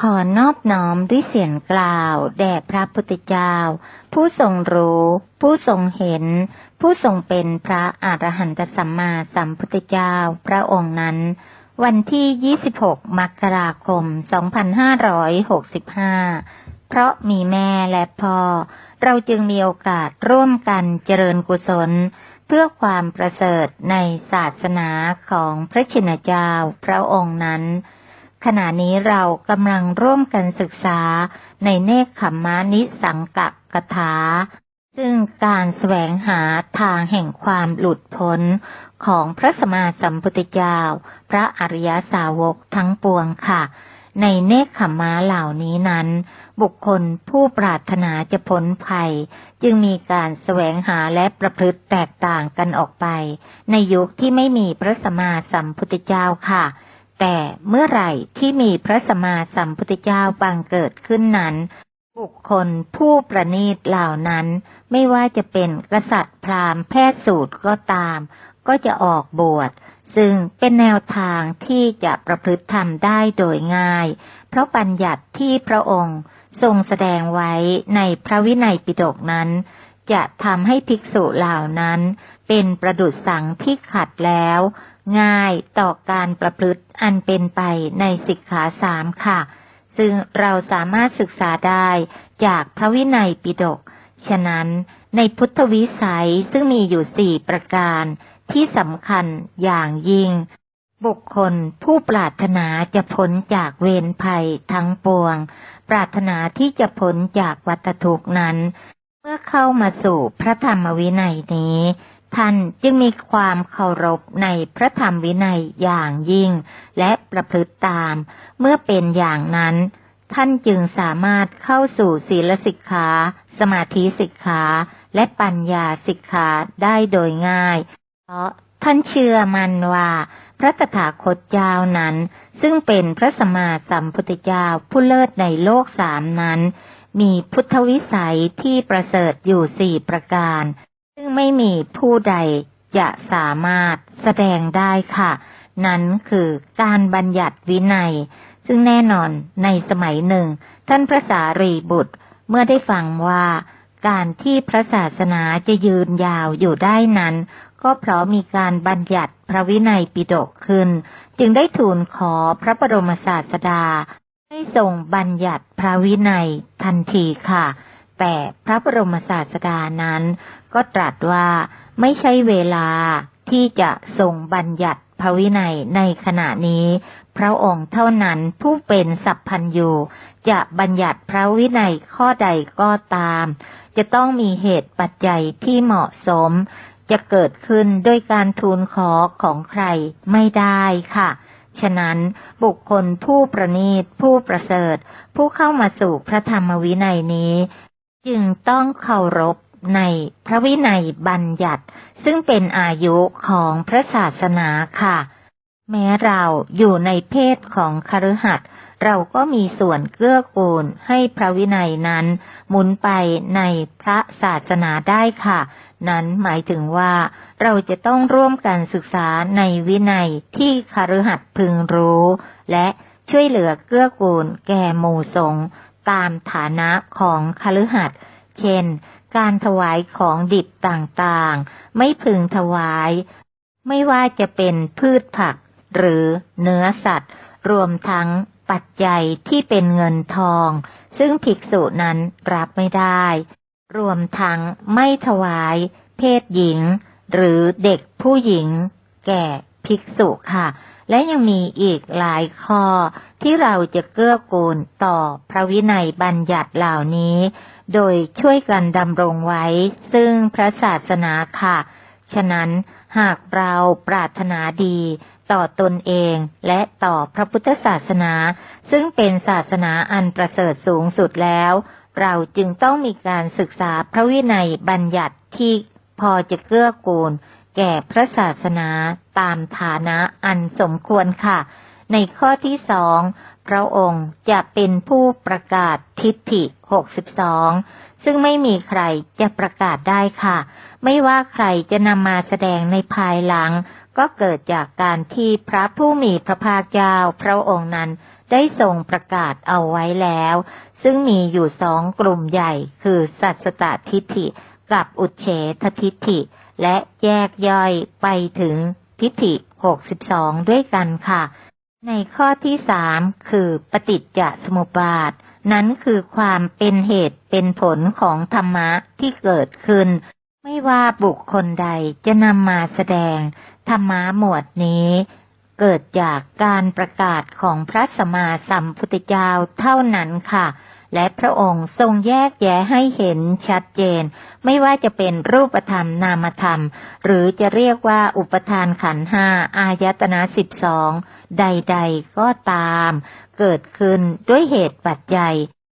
ขอนอบน้อมด้วยเสียงกล่าว แด่พระพุทธเจ้า ผู้ทรงรู้ ผู้ทรงเห็น ผู้ทรงเป็นพระอรหันตสัมมาสัมพุทธเจ้าพระองค์นั้น วันที่ 26 มกราคม 2565 เพราะมีแม่และพ่อ เราจึงมีโอกาสร่วมกันเจริญกุศล เพื่อความประเสริฐในศาสนาของพระชินเจ้าพระองค์นั้น ขณะนี้เรากำลังร่วมกันศึกษาในเนคขมมานิสังกักถา ซึ่งการแสวงหาทางแห่งความหลุดพ้นของพระสมมาสัมพุทธเจ้า พระอริยสาวกทั้งปวงค่ะ ในเนคขมมาเหล่านี้นั้น บุคคลผู้ปรารถนาจะพ้นภัย จึงมีการแสวงหาและประพฤติแตกต่างกันออกไป ในยุคที่ไม่มีพระสมมาสัมพุทธเจ้าค่ะ แต่เมื่อไหร่ที่มีพระสมมาสัมพุทธเจ้าบังเกิดขึ้นนั้น บุคคลผู้ประณีตเหล่านั้น ไม่ว่าจะเป็นกษัตริย์พราหมณ์แพทย์สูตรก็ตาม ก็จะออกบวชซึ่งเป็นแนวทางที่จะประพฤติธรรมได้โดยง่าย เพราะบัญญัติที่พระองค์ทรงแสดงไว้ในพระวินัยปิฎกนั้น จะทำให้ภิกษุเหล่านั้น เป็นประดุษสังที่ขัดแล้ว ง่ายต่อการประพฤติอันเป็นไปในสิกขาสามค่ะ ซึ่งเราสามารถศึกษาได้จากพระวินัยปิฎกฉะนั้นในพุทธวิสัยซึ่งมีอยู่สี่ประการที่สำคัญอย่างยิ่ง บุคคลผู้ปรารถนาจะพ้นจากเวรภัยทั้งปวง ปรารถนาที่จะพ้นจากวัฏทุกนั้น เมื่อเข้ามาสู่พระธรรมวินัยนี้ ท่านจึงมีความเคารพในพระธรรมวินัยอย่างยิ่ง และประพฤติตาม เมื่อเป็นอย่างนั้น ท่านจึงสามารถเข้าสู่ศีลสิกขา สมาธิสิกขาและปัญญาสิกขาได้โดยง่าย เพราะท่านเชื่อมันว่าพระตถาคตเจ้านั้น ซึ่งเป็นพระสมมาสัมพุทธเจ้าผู้เลิศในโลกสามนั้น มีพุทธวิสัยที่ประเสริฐอยู่สี่ประการ ซึ่งไม่มีผู้ใดจะสามารถแสดงได้ค่ะ นั้นคือการบัญญัติวินัย ซึ่งแน่นอนในสมัยหนึ่ง ท่านพระสารีบุตรเมื่อได้ฟังว่าการที่พระศาสนาจะยืนยาวอยู่ได้นั้น ก็เพราะมีการบัญญัติพระวินัยปิฎกขึ้น จึงได้ทูลขอพระบรมศาสดา ให้ทรงบัญญัติพระวินัยทันทีค่ะ แต่พระบรมศาสดานั้น ก็ตรัสว่าไม่ใช่เวลาที่จะทรงบัญญัติพระวินัยในขณะนี้ พระองค์เท่านั้นผู้เป็นสัพพันยูจะบัญญัติพระวินัยข้อใดก็ตาม จะต้องมีเหตุปัจจัยที่เหมาะสม จะเกิดขึ้นด้วยการทูลขอของใครไม่ได้ค่ะ ฉะนั้นบุคคลผู้ประณีตผู้ประเสริฐ ผู้เข้ามาสู่พระธรรมวินัยนี้ จึงต้องเคารพ ในพระวินัยบัญญัติ ซึ่งเป็นอายุของพระศาสนาค่ะ แม้เราอยู่ในเพศของคฤหัสถ์เราก็มีส่วนเกื้อกูลให้พระวินัยนั้น หมุนไปในพระศาสนาได้ค่ะ นั้นหมายถึงว่า เราจะต้องร่วมกันศึกษาในวินัยที่คฤหัสถ์พึงรู้ และช่วยเหลือเกื้อกูลแก่หมู่สงฆ์ตามฐานะของคฤหัสถ์เช่น การถวายของดิบต่างๆ ไม่พึงถวาย ไม่ว่าจะเป็นพืชผัก หรือเนื้อสัตว์ รวมทั้งปัจจัยที่เป็นเงินทอง ซึ่งภิกษุนั้นรับไม่ได้ รวมทั้งไม่ถวาย เพศหญิง หรือเด็กผู้หญิง แก่ภิกษุค่ะ และยังมีอีกหลายข้อที่เราจะเกื้อกูลต่อพระวินัยบัญญัติเหล่านี้ โดยช่วยกันดำรงไว้ ซึ่งพระศาสนาค่ะ ฉะนั้นหากเราปรารถนาดีต่อตนเองและต่อพระพุทธศาสนา ซึ่งเป็นศาสนาอันประเสริฐสูงสุดแล้ว เราจึงต้องมีการศึกษาพระวินัยบัญญัติที่พอจะเกื้อกูล แก่พระศาสนา ตามฐานะอันสมควรค่ะ ในข้อที่สองพระองค์จะเป็นผู้ประกาศทิฏฐิหกสิบสองซึ่งไม่มีใครจะประกาศได้ค่ะ ไม่ว่าใครจะนำมาแสดงในภายหลัง ก็เกิดจากการที่พระผู้มีพระภาคเจ้าพระองค์นั้นได้ทรงประกาศเอาไว้แล้ว ซึ่งมีอยู่สองกลุ่มใหญ่ คือสัตสตทิฏฐิ กับอุเฉททิฏฐิ และแยกย่อยไปถึง ทิฏฐิ62ด้วยกันค่ะ ในข้อที่สามคือปฏิจจสมุปบาท นั้นคือความเป็นเหตุเป็นผลของธรรมะที่เกิดขึ้น ไม่ว่าบุคคลใดจะนำมาแสดง ธรรมะหมวดนี้เกิดจากการประกาศของพระสมมาสัมพุทธเจ้าเท่านั้นค่ะ และพระองค์ทรงแยกแยะให้เห็นชัดเจน ไม่ว่าจะเป็นรูปธรรมนามธรรม หรือจะเรียกว่าอุปทานขันห้าอายตนะสิบสองใดๆก็ตาม เกิดขึ้นด้วยเหตุปัจจัย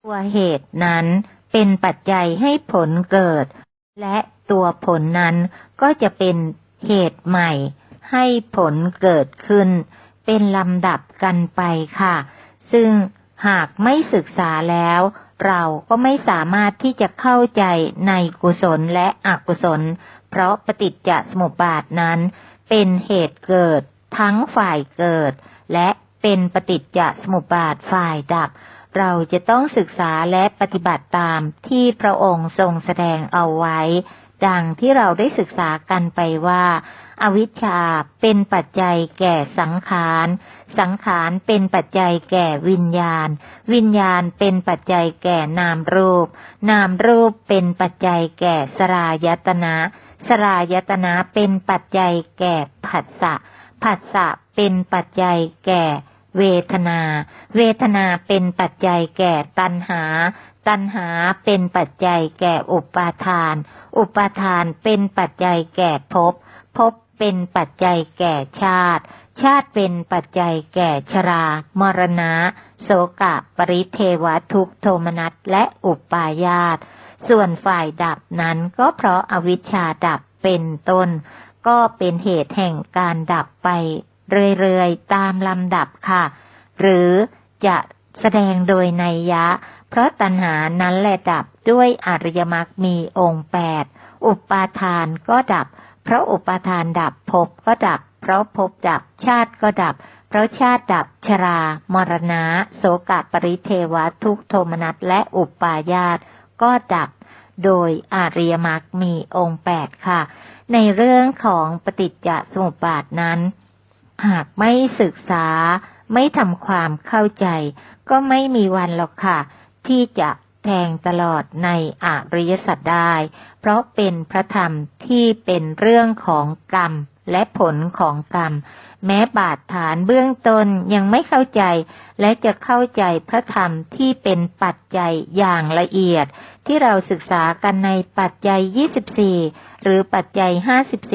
ตัวเหตุนั้นเป็นปัจจัยให้ผลเกิด และตัวผลนั้นก็จะเป็นเหตุใหม่ ให้ผลเกิดขึ้น เป็นลำดับกันไปค่ะ ซึ่ง หากไม่ศึกษาแล้ว เราก็ไม่สามารถที่จะเข้าใจในกุศลและอกุศล เพราะปฏิจจสมุปบาทนั้น เป็นเหตุเกิดทั้งฝ่ายเกิด และเป็นปฏิจจสมุปบาทฝ่ายดับ เราจะต้องศึกษาและปฏิบัติตามที่พระองค์ทรงแสดงเอาไว้ ดังที่เราได้ศึกษากันไปว่า อวิชชาเป็นปัจจัยแก่สังขาร สังขารเป็นปัจจัยแก่วิญญาณ วิญญาณเป็นปัจจัยแก่นามรูป นามรูปเป็นปัจจัยแก่สรายตนะ สรายตนะเป็นปัจจัยแก่ผัสสะ ผัสสะเป็นปัจจัยแก่เวทนา เวทนาเป็นปัจจัยแก่ตัณหา ตัณหาเป็นปัจจัยแก่อุปาทาน อุปาทานเป็นปัจจัยแก่ภพภพ เป็นปัจจัยแก่ชาติ ชาติเป็นปัจจัยแก่ชรา มรณะ โสกะ ปริเทวทุกโทมนัสและอุปาญาต ส่วนฝ่ายดับนั้นก็เพราะอาวิชชาดับเป็นต้น ก็เป็นเหตุแห่งการดับไปเรื่อยๆ ตามลำดับค่ะ หรือจะแสดงโดยนัยยะ เพราะตัณหานั้นแหละดับด้วยอริยมรรคมีองค์แปด อุปาทานก็ดับ เพราะอุปาทานดับภพก็ดับ เพราะภพดับชาติก็ดับ เพราะชาติดับชรา มรณะ โสกปริเทวะทุกโทมนัสและอุปาญาตก็ดับ โดยอาริยมรรคมีองค์แปดค่ะ ในเรื่องของปฏิจจสมุปบาทนั้น หากไม่ศึกษาไม่ทำความเข้าใจ ก็ไม่มีวันหรอกค่ะ ที่จะ แทงตลอดในอริยสัจได้ เพราะเป็นพระธรรมที่เป็นเรื่องของกรรมและผลของกรรม แม้บาดฐานเบื้องต้นยังไม่เข้าใจ และจะเข้าใจพระธรรมที่เป็นปัจจัยอย่างละเอียด ที่เราศึกษากันในปัจจัย 24 หรือปัจจัย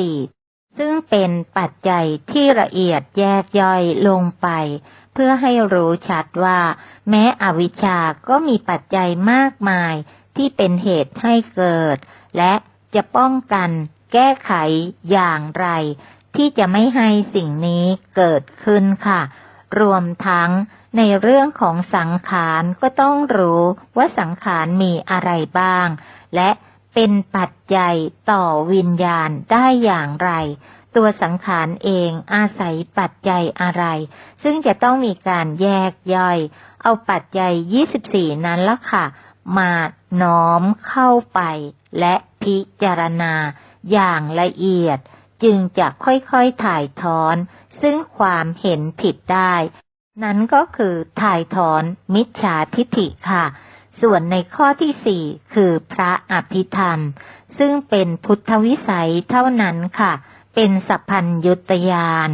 54 ซึ่งเป็นปัจจัยที่ละเอียดแยกย่อยลงไป เพื่อให้รู้ชัดว่า แม้อวิชชาก็มีปัจจัยมากมายที่เป็นเหตุให้เกิด และจะป้องกันแก้ไขอย่างไร ที่จะไม่ให้สิ่งนี้เกิดขึ้นค่ะ รวมทั้งในเรื่องของสังขารก็ต้องรู้ว่าสังขารมีอะไรบ้าง และเป็นปัจจัยต่อวิญญาณได้อย่างไร ตัวสังขารเองอาศัยปัจจัยอะไร ซึ่งจะต้องมีการแยกย่อย เอาปัจจัย 24 นั้นละค่ะ มาน้อมเข้าไป และพิจารณาอย่างละเอียด จึงจะค่อยๆถ่ายถอน ซึ่งความเห็นผิดได้ นั้นก็คือถ่ายถอนมิจฉาทิฐิค่ะ ส่วนในข้อที่สี่คือพระอภิธรรม ซึ่งเป็นพุทธวิสัยเท่านั้นค่ะ เป็นสัพพัญยุตยาน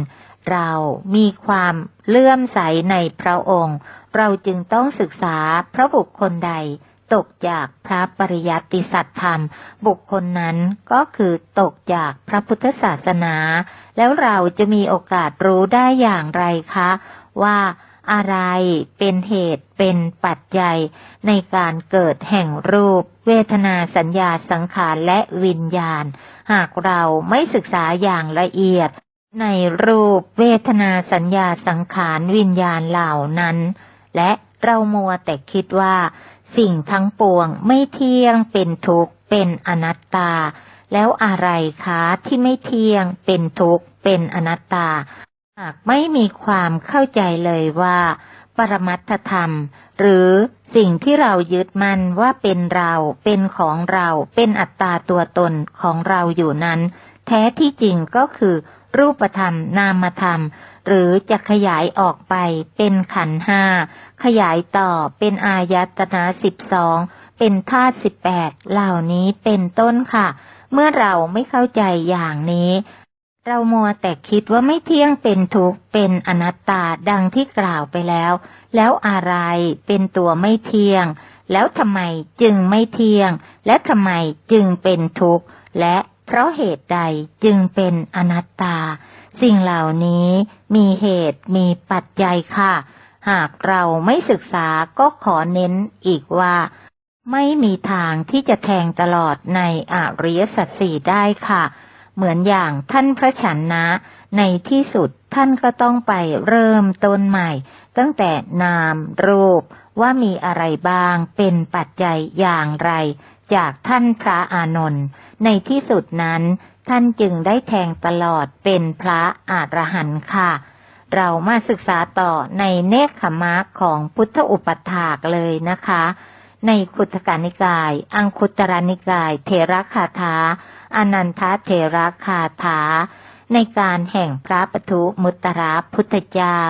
เรามีความเลื่อมใสในพระองค์ เราจึงต้องศึกษาพระบุคคลใดตกจากพระปริยัติสัตธรรม บุคคลนั้นก็คือตกจากพระพุทธศาสนา แล้วเราจะมีโอกาสรู้ได้อย่างไรคะ ว่าอะไรเป็นเหตุเป็นปัจจัย ในการเกิดแห่งรูป เวทนาสัญญาสังขารและวิญญาณ หากเราไม่ศึกษาอย่างละเอียด ในรูปเวทนาสัญญาสังขารวิญญาณเหล่านั้น และเรามัวแต่คิดว่า สิ่งทั้งปวงไม่เที่ยงเป็นทุกข์เป็นอนัตตา แล้วอะไรคะที่ไม่เที่ยงเป็นทุกข์เป็นอนัตตา หากไม่มีความเข้าใจเลยว่า ปรมัตถธรรม หรือสิ่งที่เรายึดมั่นว่าเป็นเรา เป็นของเรา เป็นอัตตาตัวตนของเราอยู่นั้น แท้ที่จริงก็คือ รูปธรรมนามธรรม หรือจะขยายออกไป เป็นขันห้าขยายต่อเป็นอายตนะสิบสองเป็นธาตุสิบแปดเหล่านี้เป็นต้นค่ะ เมื่อเราไม่เข้าใจอย่างนี้ เรามัวแต่คิดว่าไม่เที่ยงเป็นทุกข์เป็นอนัตตาดังที่กล่าวไปแล้ว แล้วอะไรเป็นตัวไม่เที่ยง แล้วทำไมจึงไม่เที่ยง และทำไมจึงเป็นทุกข์ และเพราะเหตุใดจึงเป็นอนัตตา สิ่งเหล่านี้มีเหตุมีปัจจัยค่ะ หากเราไม่ศึกษาก็ขอเน้นอีกว่า ไม่มีทางที่จะแทงตลอดในอริยสัจสี่ได้ค่ะ เหมือนอย่างท่านพระฉันนะ ในที่สุดท่านก็ต้องไปเริ่มต้นใหม่ ตั้งแต่นามรูปว่ามีอะไรบ้างเป็นปัจจัยอย่างไร จากท่านพระอานนท์ในที่สุดนั้น ท่านจึงได้แทงตลอดเป็นพระอรหันต์ค่ะ เรามาศึกษาต่อในเนคขมะของพุทธอุปถากเลยนะคะ ในคุตกานิกาย อังคุตรนิกาย เทระคาถา อนันทเทระคาถา ในการแห่งพระปทุมุตระพุทธเจ้า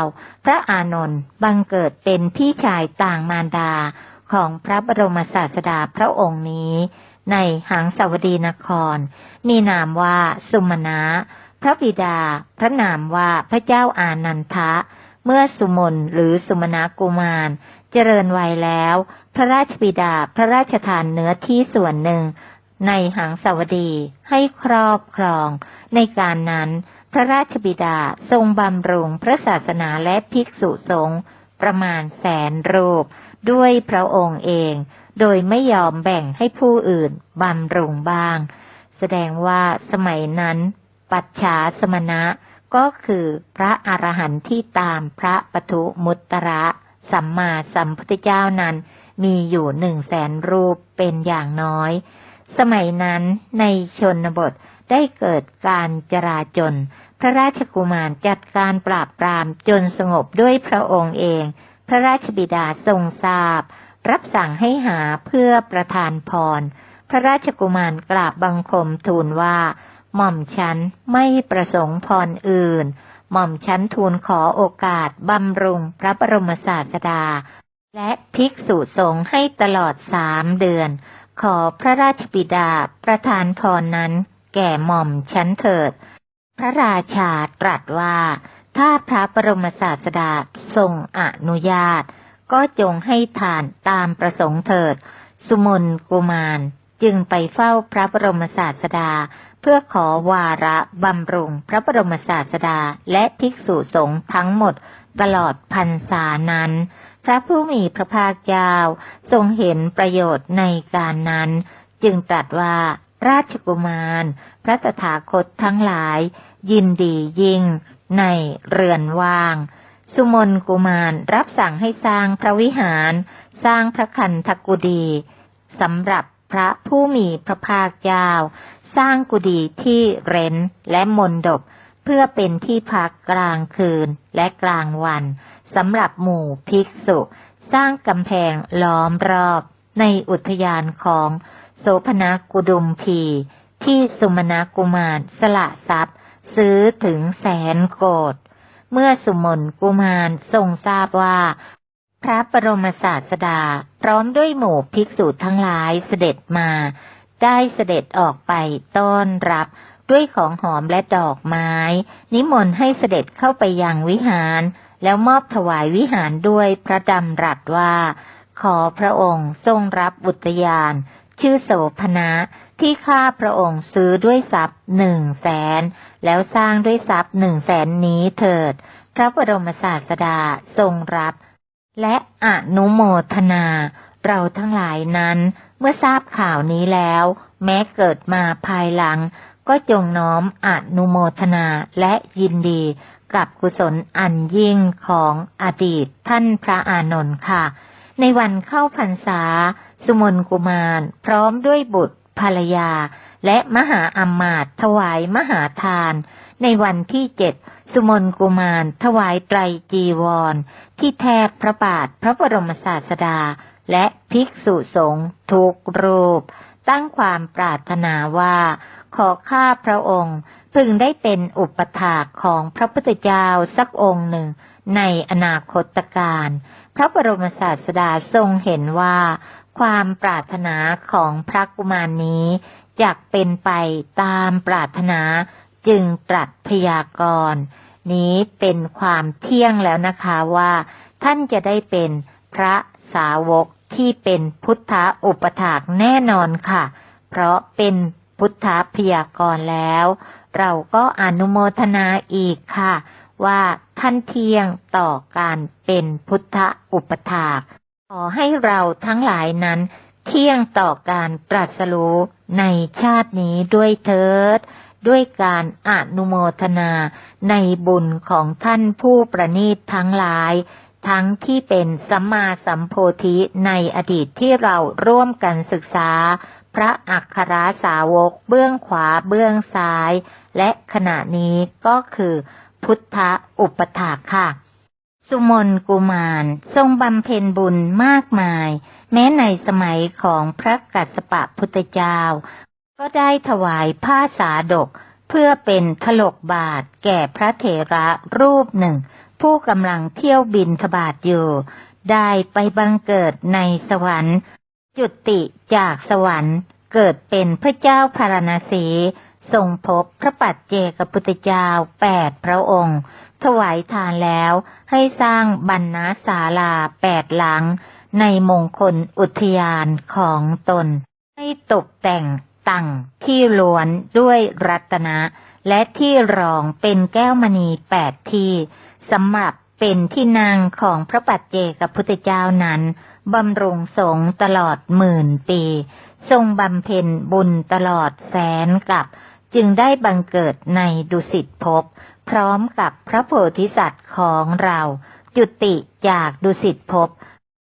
พระอานนท์บังเกิดเป็นพี่ชายต่างมารดาของพระบรมศาสดาพระองค์นี้ ในหังสาวดีนคร มีนามว่าสุมาณะพระบิดา พระนามว่าพระเจ้าอานันทะ เมื่อสุมนหรือสุมาณะกุมาร เจริญวัยแล้ว พระราชบิดาพระราชทานเนื้อที่ส่วนหนึ่ง ในหังสาวดีให้ครอบครอง ในการนั้นพระราชบิดาทรงบำรุงพระศาสนาและภิกษุสงฆ์ประมาณแสนรูป ด้วยพระองค์เอง โดยไม่ยอมแบ่งให้ผู้อื่นบำรุงบ้าง แสดงว่าสมัยนั้น ปัจฉาสมณะก็คือพระอรหันต์ที่ตามพระปทุมุตระสัมมาสัมพุทธเจ้านั้น มีอยู่หนึ่งแสนรูปเป็นอย่างน้อย สมัยนั้นในชนบทได้เกิดการจราจน พระราชกุมารจัดการปราบปรามจนสงบด้วยพระองค์เอง พระราชบิดาทรงทราบ รับสั่งให้หาเพื่อประทานพร พระราชกุมารกราบบังคมทูลว่า หม่อมฉันไม่ประสงค์พรอื่น หม่อมฉันทูลขอโอกาสบำรุงพระบรมศาสดา และภิกษุสงฆ์ให้ตลอดสามเดือน ขอพระราชบิดาประทานพรนั้น แก่หม่อมฉันเถิด พระราชาตรัสว่า ถ้าพระบรมศาสดาทรงอนุญาต ก็จงให้ทานตามประสงค์เถิด สุมนกุมารจึงไปเฝ้าพระบรมศาสดา เพื่อขอวาระบำรุงพระบรมศาสดาและภิกษุสงฆ์ทั้งหมดตลอดพรรษานั้น ระผู้มีพระภาคเจ้าทรงเห็นประโยชน์ในการนั้น จึงตรัสว่าราชกุมาร พระตถาคตทั้งหลาย ยินดียิ่ง ในเรือนว่าง สุมนกุมารรับสั่งให้สร้างพระวิหาร สร้างพระคันธกุฎีสำหรับพระผู้มีพระภาคเจ้า สร้างกุฎีที่เร้นและมนดบเพื่อเป็นที่พักกลางคืนและกลางวัน สำหรับหมู่ภิกษุ สร้างกำแพงล้อมรอบในอุทยานของโสพนากุดุมพี ที่สุมนากุมารสละทรัพย์ ซื้อถึงแสนโกดเมื่อสุมนกุมารทรงทราบว่า พระบรมศาสดา พร้อมด้วยหมู่ภิกษุทั้งหลายเสด็จมา ได้เสด็จออกไปต้อนรับด้วยของหอมและดอกไม้ นิมนต์ให้เสด็จเข้าไปยังวิหาร แล้วมอบถวายวิหารด้วยพระดำรัสว่า ขอพระองค์ทรงรับอุทยาน ชื่อโสพนะที่ข้าพระองค์ซื้อด้วยทรัพย์หนึ่งแสนแล้วสร้างด้วยทรัพย์หนึ่งแสนนี้เถิด พระบรมศาสดาทรงรับ และอนุโมทนา เราทั้งหลายนั้นเมื่อทราบข่าวนี้แล้ว แม้เกิดมาภายหลัง ก็จงน้อมอนุโมทนาและยินดี กับกุศลอันยิ่งของอดีตท่านพระอานนท์ค่ะ ในวันเข้าพรรษา สุมนกุมาร พร้อมด้วยบุตรภรรยา และมหาอมมาตถวายมหาทาน ในวันที่เจ็ดสุมนกุมาร ถวายไตรจีวร ที่แทกพระบาทพระบรมศาสดา และภิกษุสงฆ์ทุกรูป ตั้งความปรารถนาว่า ขอข้าพระองค์ พึงได้เป็นอุปถากของพระพุทธเจ้าสักองค์หนึ่งในอนาคตการ พระบรมศาสดาทรงเห็นว่า ความปรารถนาของพระกุมารนี้จะเป็นไปตามปรารถนาจึงตรัสพยากรณ์นี้เป็นความเที่ยงแล้วนะคะว่า ท่านจะได้เป็นพระสาวกที่เป็นพุทธอุปถากแน่นอนค่ะ เพราะเป็นพุทธพยากรณ์แล้ว เราก็อนุโมทนาอีกค่ะ ว่าท่านเที่ยงต่อการเป็นพุทธอุปถาก ขอให้เราทั้งหลายนั้น เที่ยงต่อการตรัสรู้ในชาตินี้ด้วยเถิด ด้วยการอนุโมทนาในบุญของท่านผู้ประณีตทั้งหลาย ทั้งที่เป็นสัมมาสัมโพธิในอดีตที่เราร่วมกันศึกษา พระอัคคราสาวกเบื้องขวาเบื้องซ้าย และขณะนี้ก็คือ พุทธอุปถาค่ะ สุมนกุมาร ทรงบำเพ็ญบุญมากมาย แม้ในสมัยของพระกัสสปะพุทธเจ้า ก็ได้ถวายผ้าสาดก เพื่อเป็นถลกบาทแก่พระเถระรูปหนึ่ง ผู้กำลังเที่ยวบินทบาทอยู่ ได้ไปบังเกิดในสวรรค์ จุติจากสวรรค์เกิดเป็นพระเจ้าพารณสีทรงพบพระปัจเจกพุทธเจ้าแปดพระองค์ ถวายทานแล้วให้สร้างบรรณาศาลาแปดหลัง ในมงคลอุทยานของตน ให้ตกแต่งตั้งที่ล้วนด้วยรัตนะ และที่รองเป็นแก้วมณีแปดที่ สำหรับเป็นที่นางของพระปัจเจกพุทธเจ้านั้นบำรุงสงฆ์ตลอดหมื่นปี ทรงบำเพ็ญบุญตลอดแสนกับ จึงได้บังเกิดในดุสิตภพพร้อมกับพระโพธิสัตว์ของเรา จุติจากดุสิตภพ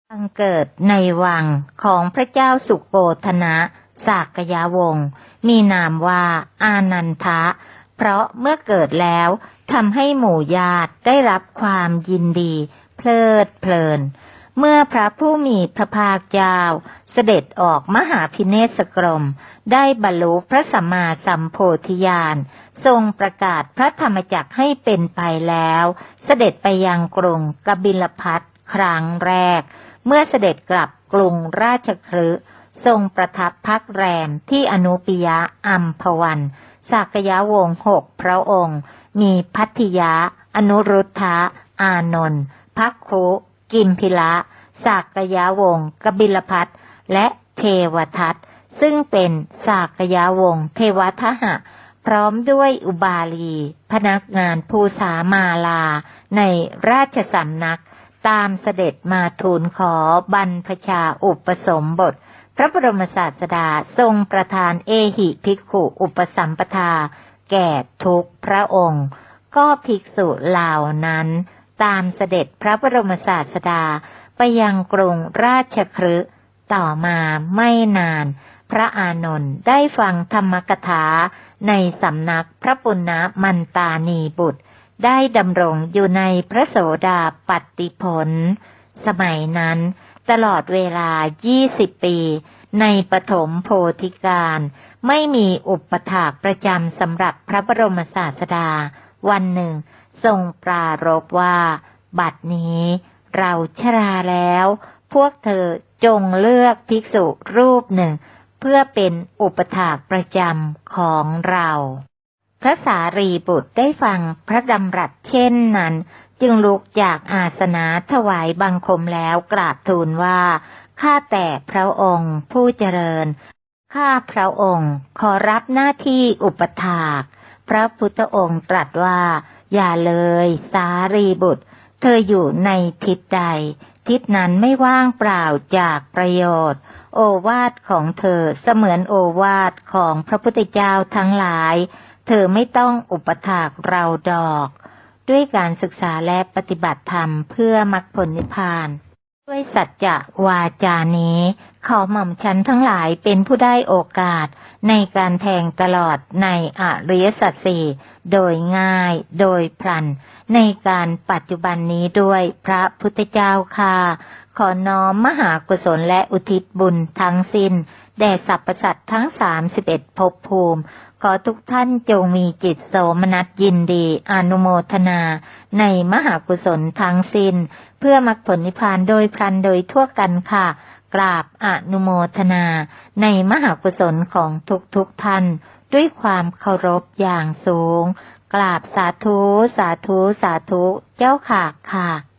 บังเกิดในวังของพระเจ้าสุโกธนะสากยาวงศ์มีนามว่าอานันทะ เพราะเมื่อเกิดแล้วทำให้หมู่ญาติได้รับความยินดี เพลิดเพลิน เมื่อพระผู้มีพระภาคเจ้าเสด็จออกมหาพิเนศกรม ได้บรรลุพระสัมมาสัมโพธิญาณทรงประกาศพระธรรมจักให้เป็นไปแล้ว เสด็จไปยังกรุงกบิลพัทครั้งแรก เมื่อเสด็จกลับกรุงราชคฤห์ทรงประทับพักแรมที่อนุปิยะอัมพวัน สักยะวงศ์หกพระองค์ มีพัทธยะ อนุรุทธะ อานนท์พักคุ กิมพิละสักยะวงศ์กบิลพัทและเทวทัตซึ่งเป็นสากยาวงศ์เทวทหะ พร้อมด้วยอุบาลี พนักงานภูสามาลา ในราชสำนัก ตามเสด็จมาทูลขอบรรพชาอุปสมบท พระบรมศาสดาทรงประทานเอหิภิกขุอุปสัมปทา แก่ทุกพระองค์ ก็ภิกษุเหล่านั้น ตามเสด็จพระบรมศาสดาไปยังกรุงราชคฤห์ต่อมาไม่นาน พระอานนท์ได้ฟังธรรมกถาในสำนักพระปุณณมันตานีบุตร ได้ดำรงอยู่ในพระโสดาปัตติผล สมัยนั้น ตลอดเวลา 20 ปี ในปฐมโพธิการ ไม่มีอุปถากประจำสำหรับพระบรมศาสดา วันหนึ่ง ทรงปรารบว่า บัดนี้เราชราแล้ว พวกเธอจงเลือกภิกษุรูปหนึ่ง เพื่อเป็นอุปถากประจำของเรา พระสารีบุตรได้ฟังพระดำรัสเช่นนั้น จึงลุกจากอาสนะถวายบังคมแล้วกราบทูลว่า ข้าแต่พระองค์ผู้เจริญ ข้าพระองค์ขอรับหน้าที่อุปถาก พระพุทธองค์ตรัสว่า อย่าเลย สารีบุตร เธออยู่ในทิศใด ทิศนั้นไม่ว่างเปล่าจากประโยชน์ โอวาทของเธอเสมือนโอวาทของพระพุทธเจ้าทั้งหลาย เธอไม่ต้องอุปถากเราดอก ด้วยการศึกษาและปฏิบัติธรรมเพื่อมรรคผลนิพพาน ด้วยสัจจะวาจานี้ขอหม่อมฉันทั้งหลายเป็นผู้ได้โอกาส ในการแทงตลอดในอริยสัจสี่โดยง่าย โดยพลัน ในการปัจจุบันนี้ด้วยพระพุทธเจ้าค่ะขอน้อมมหากุศลและอุทิศบุญทั้งสิน้น แด่สรรพสัตว์ทั้งสามสิบเอ็ดภพภูมิ ขอทุกท่านจงมีจิตโสมนัสยินดี อนุโมทนา ในมหากุศลทั้งสิน้น เพื่อมรรคผลนิพพานโดยพลันโดยทั่วกันค่ะ กราบอนุโมทนา ในมหากุศลของทุกทุกท่าน ด้วยความเคารพอย่างสูง กราบสาธุ สาธุ สาธุ เจ้าค่ะค่ะ